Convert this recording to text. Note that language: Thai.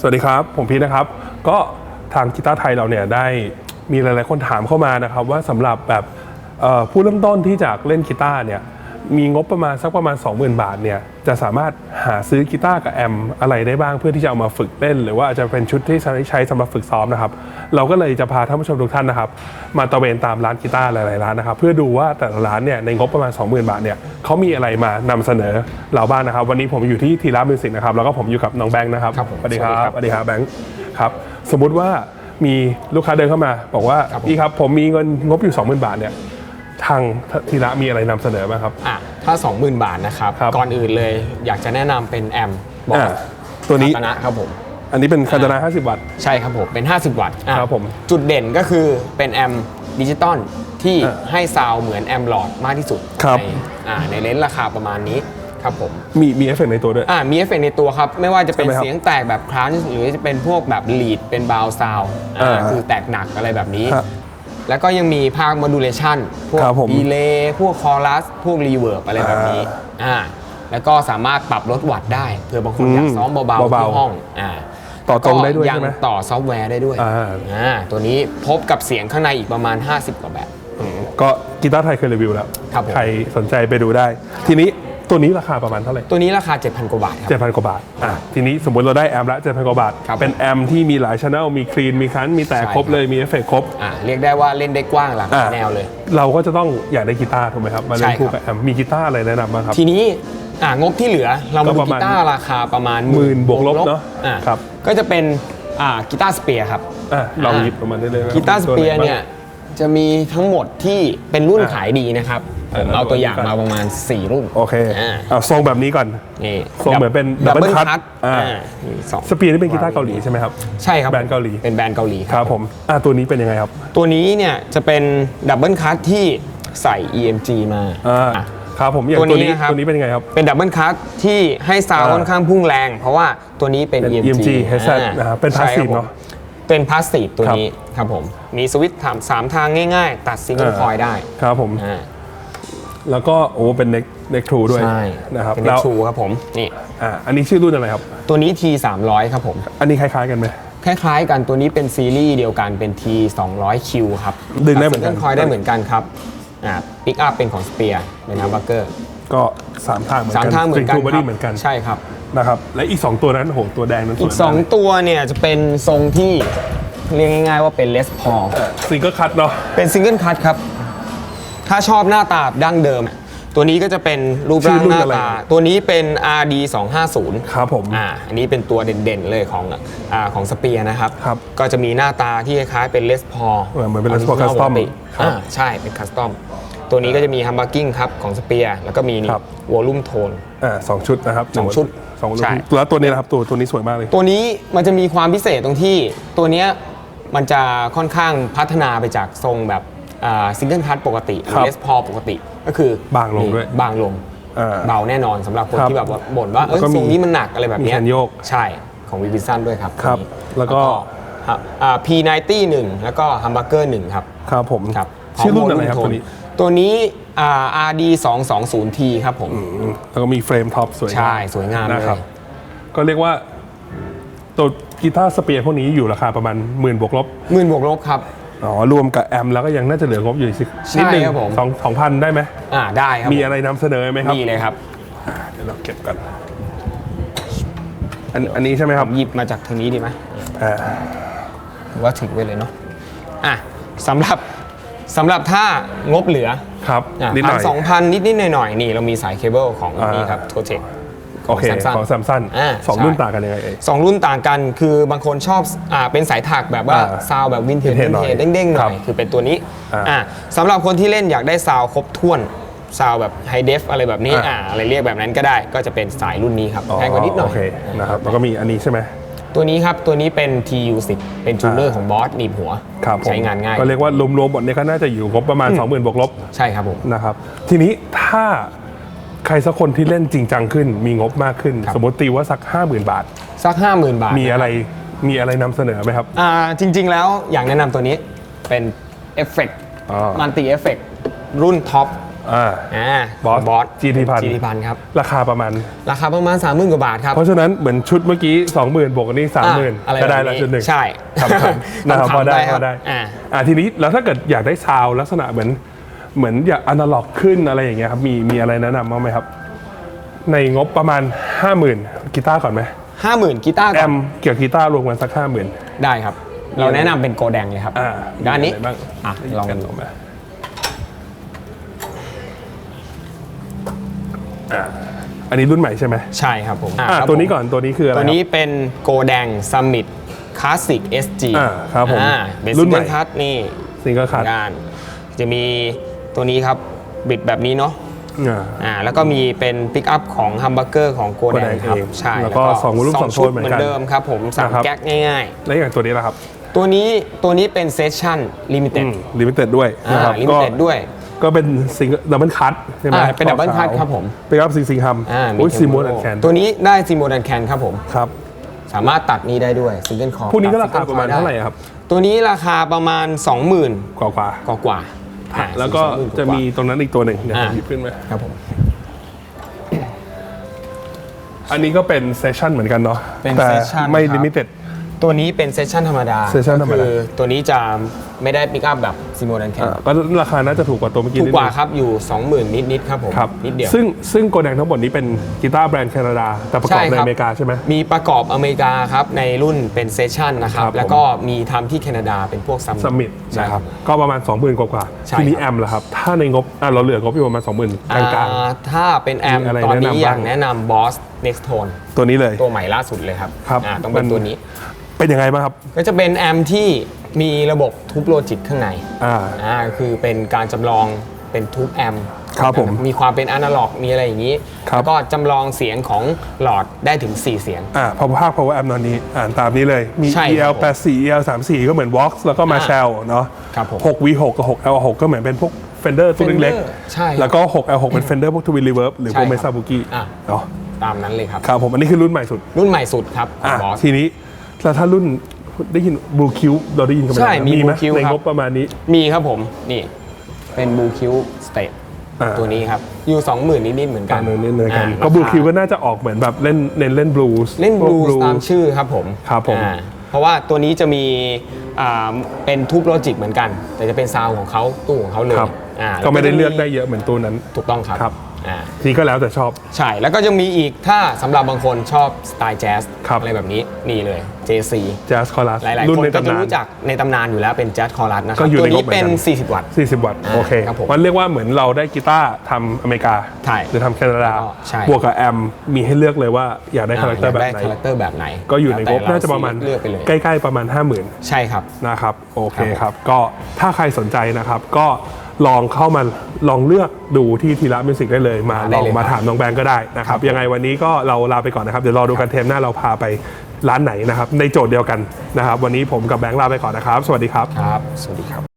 สวัสดีครับ ผมพีทนะครับ ก็ทางกีตาร์ไทยเราเนี่ยได้มีหลาย ๆ คนถามเข้ามานะครับ ว่าสำหรับแบบผู้เริ่มต้นที่จากเล่นกีตาร์เนี่ย มีงบประมาณสักประมาณ 20,000 บาทเนี่ยจะสามารถหาซื้อกีตาร์กับแอมป์อะไรได้บ้างเพื่อที่จะเอามาฝึกเล่น หรือว่าอาจจะเป็นชุดที่ใช้ใช้สำหรับฝึกซ้อมนะครับ เราก็เลยจะพาท่านผู้ชมทุกท่านนะครับ มาตระเวนตามร้านกีตาร์หลายๆร้านนะครับ เพื่อดูว่าแต่ละร้านเนี่ยในงบประมาณ 20,000 บาทเนี่ยเขามีอะไรมานำเสนอเราบ้างนะครับ วันนี้ผมอยู่ที่ทีรามิวสิกนะครับแล้วก็ผมอยู่กับน้องแบงค์นะครับครับผมสวัสดีครัสวัสดีครับบสวัสดีครับแบงค์ครับสมมุติว่ามีลูกค้าเดินเข้ามา บอกว่าครับผมพี่ครับผมมีเงินงบอยู่ 20,000 บาทเนี่ย ทางทีระมีอะไรนำเสนอบ้างครับ อะถ้า 20,000 บาทนะครับ ครับ ก่อนอื่นเลยอยากจะแนะนำเป็นแอมบออ่าสตัวนี้คาตนะครับผม อันนี้เป็นคาตานา50 วัตต์ ใช่ครับผม เป็น 50 วัตต์อะครับผมจุดเด่นก็คือเป็นแอมดิจิตอลที่อ่าให้ซาวด์เหมือนแอมหลอดมากที่สุดครับ ในอ่าในเลนส์ราคาประมาณนี้ครับผม มีมีเอฟเฟกต์ในตัวด้วย อ่ามีเอฟเฟกต์ในตัวครับ ไม่ว่าจะเป็นใช่ไหมครับเสียงแตกแบบครันช์หรือจะเป็นพวกแบบลีดเป็นบาวซาวอ่าคือแตกหนักอะไรแบบนี้ครับ แล้วก็ยังมีภาค modulation พวก ครับผมดีเลย์พวกคอรัสพวกรีเวิร์บอะไรแบบนี้อ่าแล้วก็สามารถปรับลดวัตต์ได้เผื่อบางคนอยากซ้อมเบาๆเบาที่ๆห้องอ่าต่อตรงได้ด้วยก็ยัใช่ไหมต่อซอฟต์แวร์ได้ด้วยอ่า อ่าตัวนี้พบกับเสียงข้างในอีกประมาณ 50 กว่าแบบอืมก็กีตาร์ไทยเคยรีวิวแล้ว ครับผม ใครสนใจไปดูได้ ทีนี้ ตัวนี้ราคาประมาณเท่าไหร่ตัวนี้ราคา 7,000 กว่าบาทครับ เจ็ดพันกว่าบาทอะทีนี้สมมติเราได้แอมป์ละเจ็ดพันกว่าบาท ครับเป็นแอมป์ที่มีหลายช n น l มีคลีนมีคันมีแตกใช่ครบครับ เลยมีเอฟเฟกต์ครบ อ่าเรียกได้ว่าเล่นได้กว้างหลากหลายอะ แนวเลย เราก็จะต้องอยากได้กีตาร์ถูกไหมครับมาเล่นใช่ครับคู่กับแอมป์มีกีตาร์อะไรแนะนำบ้างครับ ทีนี้อ่างบที่เหลือเรามาก็ดูประกีมาณตาร์ราคาประมาณหมื่นบวกลบเนอะอ่ครับ ก็จะเป็นอ่ากีตาร์สเปียร์ครับ อะลองหยิบออกมาได้เลยไหมคบกีตาร์สตัวไหเปียร์บ้างเนี่ย จะมีทั้งหมดที่เป็นรุ่นอะขายดีนะครับผมอะเอาตัวอย่างดูกันมาประมาณ 4 รุ่น โอเคอ่าเอาทรงแบบนี้ก่อนนี่ทรงเหมือนเป็นดับ double เบิล cut คัตอ่าสองสเปียร์นี่เป็นกีตาร์เกาหลีใช่ไหมครับ ใช่ครับ แบรนด์เกาหลี เป็นแบรนด์เกาหลีครับผมอะตัวนี้เป็นยังไงครับ ตัวนี้เนี่ยจะเป็นดับเบิลคัตที่ใส่ EMG มาอ่าอะครับผมอย่างตัวตัวนี้นี้นะครับตัวนี้เป็นยังไงครับ เป็นดับเบิลคัตที่ให้ซาวด์อ่าค่อนข้างพุ่งแรง เพราะว่าตัวนี้เป็นเป็น EMG EMG headset อ่านะครับเป็นใช่ครับ passive ผมเนอะ เป็นพาสซีฟตัวครับนี้ครับผมมีสวิตช์ถามสามทางง่ายๆ ตัดซิงเกิลอ่าคอยได้ครับผมอ่าแล้วก็โอ้เป็นเน็กเน็กทรูด้วยใช่นะครับเป็นแล้วชูครับผมนี่อ่าอันนี้ชื่อรุ่นอะไรครับ ตัวนี้ T 3 0 0ครับผม อันนี้คล้ายๆกันไหมคล้ายๆกันตัวนี้เป็นซีรีส์เดียวกันเป็น T 2 0 0 Q ครับดึงได้เหมือนกันคอยได้เหมือนกันครับอ่าปิกอัพเป็นของสเปียร์เป็นฮัมบักเกอร์ก็สามทางเหมือนสามกันทางเหมือนกันทูบอครัดี้เหมือนกันใช่ครับ นะครับและอีก 2 ตัวนั้นโหตัวแดงนั้นสวยอีก2ตัวเนี่ยจะเป็นทรงที่เรียกง่ายๆว่าเป็นเลสพอซิงเกิลคัตเนาะเป็นซิงเกิลคัทครับ ถ้าชอบหน้าตาดั้งเดิม ตัวนี้ก็จะเป็นรูปร่างหน้าตา ตัวนี้เป็น RD 250ครับผมอ่าอันนี้เป็นตัวเด่นๆเลยของอ่าของสเปียร์นะครับ ครับก็จะมีหน้าตาที่คล้ายๆเป็นเลสพอเหมือนเป็น Les Paul Custom ครับ อ่าใช่เป็นคัสตอม ตัวนี้ก็จะมีฮัมบ r กิ้งครับของสเปียร์แล้วก็มีนี่ครับ วอลลุ่มโทน อ่าสองชุดนะครับสองชุดสองชุดใช่ แล้วตัวนี้นะครับตัวตัวนี้สวยมากเลย ตัวนี้มันจะมีความพิเศษตรงที่ตัวเนี้ยมันจะค่อนข้างพัฒนาไปจากทรงแบบซิงเกิลคัทปกติหครืรัอบเลสพอปกติก็คือบางลงด้วยบางลงอ่าเบาแน่นอนสำหรับคนครับที่แบบว่าบ่นว่าเอ้ยแล้วก็มีทรงนี้มันหนักอะไรแบบเนี้มีแขนโยกใช่ของวิวิสันด้วยครับครับตัวนี้แล้วก็ฮะอ่า P90 1แล้วก็ฮัมบักเกอร์1ครับ ครับผมครับชื่อรุ่นอะไรครับพตัวมนี้ ตัวนี้อ่า RD 220T ครับผมอืมแล้วก็มีเฟรมท็อปสวยงามใช่ สวยงามเลยนะครับ ก็เรียกว่า ตัวกีตาร์สเปียร์พวกนี้อยู่ราคาประมาณหมื่นบวกลบหมื่นบวกลบครับ อ๋อ รวมกับแอมป์แล้วก็ยังน่าจะเหลืองบอยู่สิใช่นิดนึงครับผมสองสองพันได้ไหมอ่าได้ครับ มีอะไรนำเสนอไหมครับนี่เลยครับเดี๋ยวเราเก็บกันอันอันนี้ใช่ไหมครับ หยิบมาจากทางนี้ดีไหมอ่าหรือว่าถึงไว้เลยเนาะอะสำหรับ สำหรับถ้างบเหลือครับอะนิดหพัน่นอย สองพันนิดนิดๆหน่อยหน่อยๆนี่เรามีสายเคเบิลของอ่านี่ นี่ครับโทเทค โอเคของแซมซันอ่าสองใช่รุ่นต่างกันยังไงเอ่ย สองรุ่นต่างกันคือบางคนชอบอ่าเป็นสายถักแบบว่าอ่าซาวแบบวินเทจ vintage วินหน่อยเทจเด้งๆหครัน่บอยคือเป็นตัวนี้อ่าอ่าสำหรับคนที่เล่นอยากได้ซาวครบถ้วนซาวแบบไฮเดฟอะไรแบบนี้อ่า อ่าอะไรเรียกแบบนั้นก็ได้ก็จะเป็นสายรุ่นนี้ครับแพงกว่านิดหน่อย โอเคนะครับแล้วก็มีอันนี้ใช่ไหม ตัวนี้ครับ ตัวนี้เป็น TU10 เป็นจูเนอร์ของบอสหนีบหัว ครับผมใช้งานง่าย ก็เรียกว่ารวมๆหมดเนี่ยก็น่าจะอยู่งบประมาณ 20,000บวกลบใช่ครับผม นะครับ ทีนี้ถ้าใครสักคนที่เล่นจริงจังขึ้น มีงบมากขึ้น ครับ สมมติตีว่าสัก 50,000 บาท สัก 50,000 บาทมีอะไรมีอะไรนำเสนอไหมครับ อ่าจริง ๆ แล้วอยากแนะนำตัวนี้เป็นเอฟเฟกต์อ๋อมันติเอฟเฟกต์รุ่นท็อป อ่าอ่า Boss บอส GT พัน GT พันครับ ราคาประมาณ ราคาประมาณ 3 0,000 กว่าบาทครับเพราะฉะนั้นเหมือนชุดเมื่อกี้ 20,000 บวกกันนี่อะ30,000อะไรก็ได้แบบละนี้จุดหนึ่งใช่ครับครับนะครับพอได้คพรัอบได้อ่า อ่าทีนี้แล้วถ้าเกิดอยากได้ซาวด์ลักษณะเหมือนเหมือนอยากอนาล็อกขึ้นอะไรอย่างเงี้ยครับมีมีอะไรแนะนำบ้างไหมครับ ในงบประมาณ 50,000กีตาร์ก่อนไหมห้าหมื่นกีตาร์แอก่อนมเกี่ยวกับกีตาร์รวมกันสัก50,000 ได้ครับ เราแนะนำเป็นโกแดงเลยครับอ่าด้านนี้มีอะไรบ้างอะลองกันออกมา อ่าอันนี้รุ่นใหม่ใช่ไหมใช่ครับผมอ่าครับตัวนี้ผมก่อนตัวนี้คืออะไรตัวครับนี้เป็นโกแดงซัมมิตคลาสสิก SG อ่าครับผมอ่าเป็นรุ่ซินงใหม่เกิลคัทนี่ซิงเกิลคัทด้าน จะมีตัวนี้ครับบิดแบบนี้เนาะอ่า อ่าแล้วก็มีเป็นปิกอัพของฮัมเบอร์เกอร์ของโกแดง Godang ครับเองใช่แล้วก็สองวอลลุ่มสองโทนชุดเหมืเหอมืนอกันนเดิมครับผมสั่งนะครับ แก๊กง่าย แล้วอย่างตัวนี้ล่ะครับๆ ตัวนี้ตัวนี้เป็นเซสชั่นลิมิเต็ด ลิมิเต็ดด้วยอ่านะครับลิมิเต็ดด้วย ก็เป็นซิงดับเบิลคัทใช่ไหมอ่าเป็น double cut ครับผมเป็นครับซิงซิงฮัมอ่าโอ้ยเทซีมโมโบนแอนแคนตัวนี้ได้ซีโมดันแคนครับผม ครับสามารถตัดนี้ได้ด้วยซิงเกิลคอร์พวกนี้ก็ราคาประมาณเท่าไหร่ครับ ตัวนี้ราคาประมาณ 20,000 กว่ากว่ากว่ากว่าๆอ่าแล้วก็20,000จะมีตรงนั้นอีกตัวหนึ่งเดี๋ยวอ่าผมหยิบขึ้นมาครับผมอันนี้ก็เป็นเซสชั่นเหมือนกันเนาะเป็นแต่ session ไม่ครับลิมิเต็ด ตัวนี้เป็นเซสชั่นธรรมดา session ธรรมดา คือตัวนี้จะไม่ได้ปิกอัพแบบซีโมดันแคนก็ราคาน่าจะถูกกว่าตัวเมื่อกี้ถูกนิดกว่านึงครับอยู่ 20,000 นิดๆครับผมครับนิดเดียวซึ่งซึ่งโกแดงทั้งหมดนี้เป็นกีตาร์แบรนด์แคนาดา แต่ประกอบใช่ในครับอเมริกาใช่ไหม มีประกอบอเมริกาครับ ในรุ่นเป็นเซสชั่นนะครับ ครับผม แล้วก็มีทำที่แคนาดาเป็นพวกซัม สมิธใช่นะคครัรับบก็ประมาณ 20,000กว่าๆใช่ทีนี้ครับ แอมล่ะครับ ถ้าในงบอะเราเหลืองบอยู่ประมาณ 20,000 กลาง อ่าถ้าเป็นแอมมีอะไรตอนนี้แนะนำอบ้างยากแนะนำ Boss Next Tone ๆ ตัวนี้เลย ตัวใหม่ล่าสุดเลยครับครับอ่าต้องเป็นมันตัวนี้ เป็นยังไงบ้างครับ ก็จะเป็นแอมที่มีระบบทุบโลจิกข้างในอ่าอ่าคือเป็นการจำลองเป็นทุบแอมครับผมมีความเป็นอนาล็อกมีอะไรอย่างนี้ครับ แล้วก็จำลองเสียงของหลอดได้ถึง 4 เสียง อ่าพอภาค power amp ตอนนี้อ่านตามนี้เลย มี ใช่ครับ EL ผม84 EL 34ก็เหมือน Vox แล้วก็ Marshall เนาะครับผม 6 V6 กับ6 L6 ก็เหมือนเป็นพวก Fender ตัวเล็ก Fender ใช่ครับแล้วก็ 6 L6 เป็น Fender พวก Twin Reverb หรือพวก ใช่ครับ Mesa Boogie อะ เนาะตามนั้นเลยครับ ครับผมอันนี้คือรุ่นใหม่สุด รุ่นใหม่สุดครับของอะบอส ทีนี้ แล้วถ้ารุ่นได้ยิน Blue Q เราได้ยินกันไหมใช่มีไหม Blue Q ในครับ งบประมาณนี้ มีครับผม นี่ เป็นบูคิวสเตทอ่า ตัวนี้ครับ อยู่ 20,000 นิดๆเหมือนกักานรเนินเนินกันอ่าก็ Blue รา Q คาก็น่าจะออกเหมือนแบบเล่นเน้นเล่นบลูส์ เล่นบลูส์ตามชื่อครับผมครับผม อ่าเพราะว่าตัวนี้จะมีอ่าเป็นทูบโลจิกเหมือนกัน แต่จะเป็นซาวด์ของเขาตู้ของเขาเลยครับ อ่าก็ไม่ได้จะเลือกได้เยอะเหมือนตัวนั้น ถูกต้องครับ ครับ อ่า ทีก็แล้วแต่ชอบ ใช่ แล้วก็จะมีอีกถ้าสำหรับบางคนชอบสไตล์แจ๊สครับ อะไรแบบนี้นี่เลย JC Jazz Chorus หลายๆ รุ่คนนในก็จะตำนาน รู้จักในตำนานอยู่แล้วเป็นแจ๊สคอรัสนะคก็รับอยู่ตัวในงบนี้เหมือนเป็น กัน 40 วัตต์ 40 วัตต์อ่าโอเคครับผมมันเรียกว่าเหมือนเราได้กีตาร์ทำอเมริกา ใช่หรือทำแคนาดา แล้วก็ใช่ บวกกับแอมมีให้เลือกเลยว่าอยากได้คาแรคเตอร์แบบไหน คาแรคเตอร์แบบไหนก็อยู่ในงบแล้วแต่น่าจะประมาณเลือกไปเลยใกล้ๆประมาณ 50,000 ใช่ครับ นะครับโอเคครับผมครับก็ถ้าใครสนใจนะครับ ก็ ลองเข้ามาลองเลือกดูที่ทีละมิวสิกได้เลยมาได้ลองเลยมาครับถามน้องแบงก์ก็ได้นะครับ ยังไงวันนี้ก็เราลาไปก่อนนะครับ เดี๋ยวรอดูกันเทมหน้าเราพาไปร้านไหนนะครับ ในโจทย์เดียวกันนะครับ วันนี้ผมกับแบงค์ลาไปก่อนนะครับ สวัสดีครับ ครับ สวัสดีครับ